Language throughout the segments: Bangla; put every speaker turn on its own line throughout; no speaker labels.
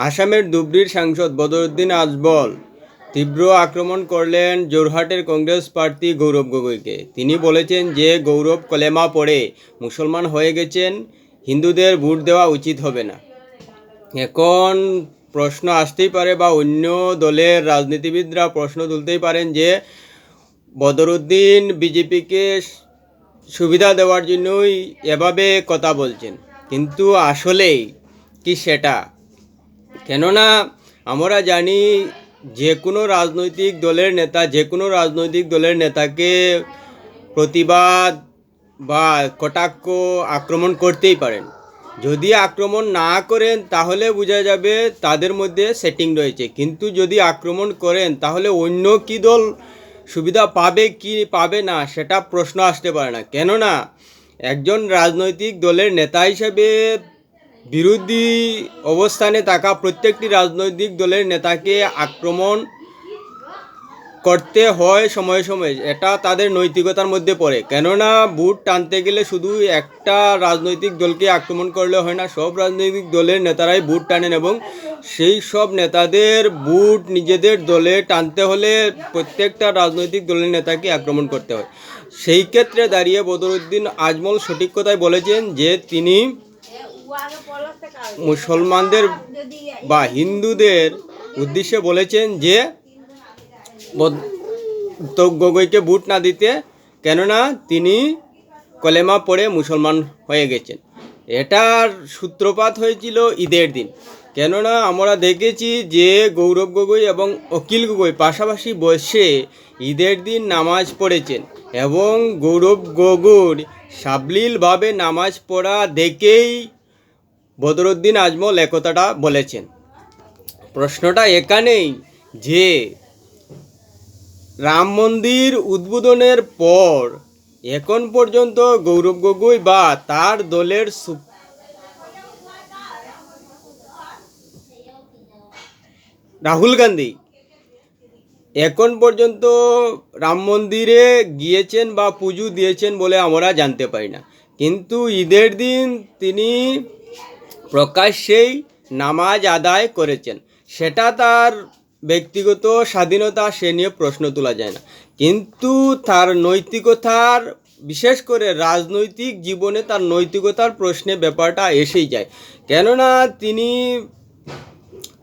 আসামের ধুবড়ীর সাংসদ বদরুদ্দিন আজবল তীব্র আক্রমণ করলেন জোরহাটের কংগ্রেস প্রার্থী গৌরব গগৈকে। তিনি বলেছেন যে, গৌরব কলেমা পড়ে মুসলমান হয়ে গেছেন, হিন্দুদের ভোট দেওয়া উচিত হবে না। এখন প্রশ্ন আসতেই পারে বা অন্য দলের রাজনীতিবিদরা প্রশ্ন তুলতেই পারেন যে, বদরুদ্দিন বিজেপিকে সুবিধা দেওয়ার জন্যই এভাবে কথা বলছেন। কিন্তু আসলেই কি সেটা? কেননা আমরা জানি যে কোনো রাজনৈতিক দলের নেতা যে কোনো রাজনৈতিক দলের নেতাকে প্রতিবাদ বা কটাক্ষ আক্রমণ করতেই পারেন। যদি আক্রমণ না করেন, তাহলে বোঝা যাবে তাদের মধ্যে সেটিং রয়েছে। কিন্তু যদি আক্রমণ করেন, তাহলে অন্য কি দল সুবিধা পাবে, কি পাবে না, সেটা প্রশ্ন আসতে পারে না। কেননা একজন রাজনৈতিক দলের নেতা হিসেবে বিরোধী অবস্থানে থাকা প্রত্যেকটি রাজনৈতিক দলের নেতাকে আক্রমণ করতে হয় সময়ে সময়ে। এটা তাদের নৈতিকতার মধ্যে পড়ে। কেননা বুট টানতে গেলে শুধু একটা রাজনৈতিক দলকে আক্রমণ করলে হয় না, সব রাজনৈতিক দলের নেতারাই বুট টানেন এবং সেই সব নেতাদের বুট নিজেদের দলে টানতে হলে প্রত্যেকটা রাজনৈতিক দলের নেতাকে আক্রমণ করতে হয়। সেই ক্ষেত্রে দাঁড়িয়ে বদরুদ্দিন আজমল সঠিক কথাই বলেছেন যে, তিনি মুসলমানদের বা হিন্দুদের উদ্দেশ্যে বলেছেন যে তো গগৈকে বুট না দিতে, কেননা তিনি কলেমা পড়ে মুসলমান হয়ে গেছেন। এটার সূত্রপাত হয়েছিল ঈদের দিন। কেননা আমরা দেখেছি যে গৌরব গগৈ এবং অকিল গগৈ পাশাপাশি বসে ঈদের দিন নামাজ পড়েছেন এবং গৌরব গগৈর সাবলীলভাবে নামাজ পড়া দেখেই বদরুদ্দিন আজমল একথাটা বলেছেন। প্রশ্নটা এখানেই যে রাম মন্দির উদ্বোধনের পর এখন পর্যন্ত গৌরব গগৈ বা তার দলের রাহুল গান্ধী এখন পর্যন্ত রাম মন্দিরে গিয়েছেন বা পুজো দিয়েছেন বলে আমরা জানতে পারি না। কিন্তু ঈদের দিন তিনি প্রকাশ্যেই নামাজ আদায় করেছেন। সেটা তার ব্যক্তিগত স্বাধীনতা সে নিয়ে প্রশ্ন তোলা যায় না। কিন্তু তার নৈতিকতার, বিশেষ করে রাজনৈতিক জীবনে তার নৈতিকতার প্রশ্নে ব্যাপারটা এসেই যায়। কেননা তিনি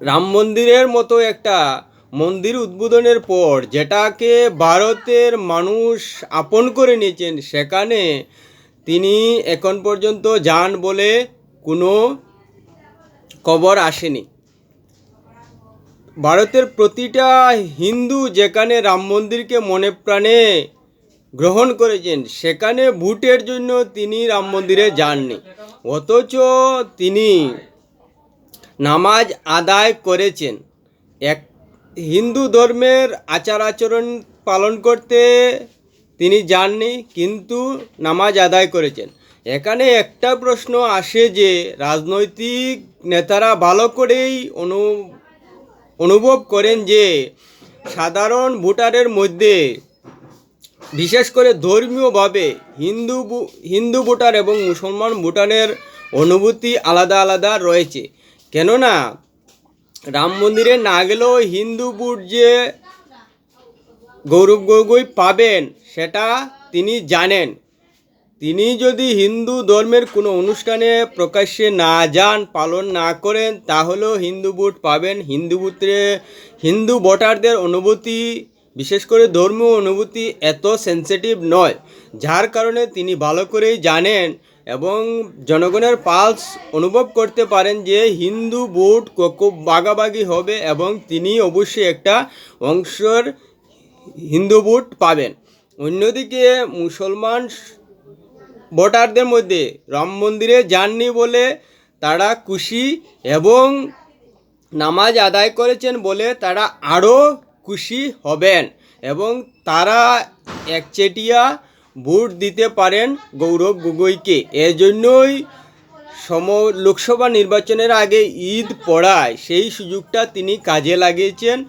রাম মন্দিরের মতো একটা মন্দির উদ্বোধনের পর যেটাকে ভারতের মানুষ আপন করে নিয়েছেন, সেখানে তিনি এখন পর্যন্ত যান বলে কোনো খবর আসেনি। ভারতের প্রতিটা হিন্দু যেখানে রাম মন্দিরকে মনে প্রাণে গ্রহণ করেছেন, সেখানে ভোটের জন্য তিনি রাম মন্দিরে যাননি। অথচ তিনি নামাজ আদায় করেছেন। এক হিন্দু ধর্মের আচার আচরণ পালন করতে তিনি যাননি, কিন্তু নামাজ আদায় করেছেন। এখানে একটা প্রশ্ন আসে যে রাজনৈতিক নেতারা ভালো করেই অনু, অনুভব করেন যে সাধারণ ভোটারের মধ্যে, বিশেষ করে ধর্মীয়ভাবে হিন্দু হিন্দু ভোটার এবং মুসলমান ভোটারের অনুভূতি আলাদা আলাদা রয়েছে। কেননা, রাম মন্দিরে না গেলেও হিন্দু ভোট যে গৌরব গগৈ পাবেন, সেটা তিনি জানেন। তিনি যদি হিন্দু ধর্মের কোনো অনুষ্ঠানে প্রকাশ্যে না যান, পালন না করেন, তাহলেও হিন্দু ভোট পাবেন। হিন্দু ভোটে হিন্দু ভোটারদের অনুভূতি, বিশেষ করে ধর্মীয় অনুভূতি, এত সেন্সিটিভ নয়। যার কারণে তিনি ভালো করেই জানেন এবং জনগণের পালস অনুভব করতে পারেন যে হিন্দু ভোট বাগাবাগি হবে এবং তিনি অবশ্যই একটা অংশের হিন্দু ভোট পাবেন। অন্যদিকে মুসলমান ভোটারদের মধ্যে রাম মন্দিরে যাননি বলে তারা খুশি এবং নামাজ আদায় করেছেন বলে তারা আরও খুশি হবেন এবং তারা একচেটিয়া ভোট দিতে পারেন গৌরব গগৈকে। এজন্যই সম লোকসভা নির্বাচনের আগে ঈদ পড়ায় সেই সুযোগটা তিনি কাজে লাগিয়েছেন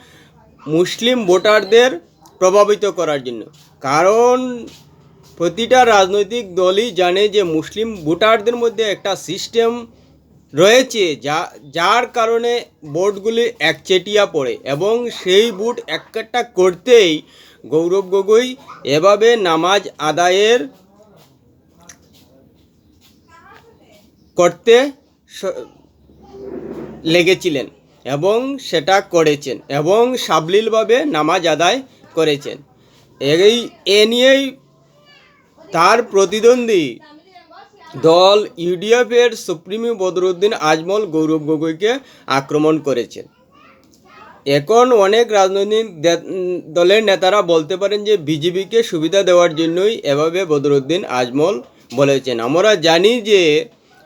মুসলিম ভোটারদের প্রভাবিত করার জন্য। কারণ প্রতিটা রাজনৈতিক দলই জানে যে মুসলিম ভোটারদের মধ্যে একটা সিস্টেম রয়েছে যা, যার কারণে বোর্ডগুলি একচেটিয়া পড়ে এবং সেই বুট একটা করতেই গৌরব গগৈ এভাবে নামাজ আদায়ের করতে লেগেছিলেন এবং সেটা করেছেন এবং সাবলীলভাবে নামাজ আদায় করেছেন। এই এ নিয়েই তার প্রতিদ্বন্দ্বী দল ইউডিএফের সুপ্রিমো বদরুদ্দিন আজমল গৌরব গগৈকে আক্রমণ করেছেন এখন অনেক রাজনৈতিক দলের নেতারা বলতে পারেন যে বিজেপিকে সুবিধা দেওয়ার জন্যই এভাবে বদরুদ্দিন আজমল বলেছেন। আমরা জানি যে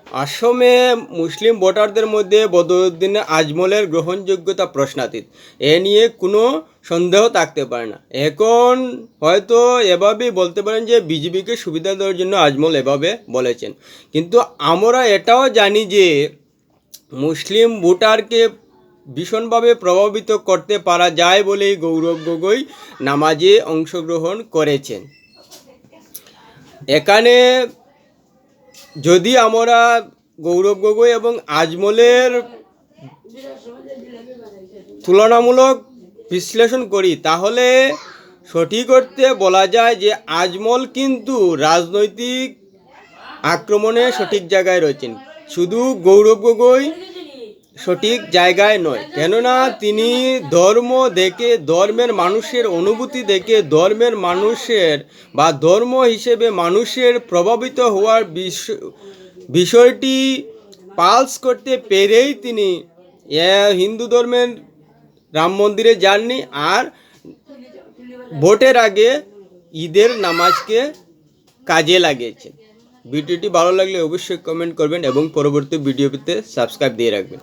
আসামে মুসলিম ভোটারদের মধ্যে বদরুদ্দিন আজমলের গ্রহণযোগ্যতা প্রশ্নাতীত। এ নিয়ে কোনো সন্দেহ থাকতে পারে না। এখন হয়তো এভাবেই বলতে পারেন যে বিজেপিকে সুবিধা দেওয়ার জন্য আজমল এভাবে বলেছেন। কিন্তু আমরা এটাও জানি যে মুসলিম ভোটারকে ভীষণভাবে প্রভাবিত করতে পারা যায় বলেই গৌরব গগৈ নামাজে অংশগ্রহণ করেছেন। এখানে যদি আমরা গৌরব গগৈ এবং আজমলের তুলনামূলক বিশ্লেষণ করি, তাহলে সঠিক অর্থে বলা যায় যে আজমল কিন্তু রাজনৈতিক আক্রমণে সঠিক জায়গায় রয়েছেন। শুধু গৌরব গগৈ সঠিক জায়গায় নয়, কেননা তিনি ধর্ম দেখে, ধর্মের মানুষের অনুভূতি দেখে, ধর্মের মানুষের বা ধর্ম হিসেবে মানুষের প্রভাবিত হওয়ার বিষ- বিষয়টি পালস করতে পেরেই তিনি হিন্দু ধর্মের রাম মন্দিরে যাননি আর ভোটের আগে ঈদের নামাজকে কাজে লাগিয়েছেন ভিডিওটি ভালো লাগলে অবশ্যই কমেন্ট করবেন এবং পরবর্তী ভিডিও পেতে সাবস্ক্রাইব দিয়ে রাখবেন।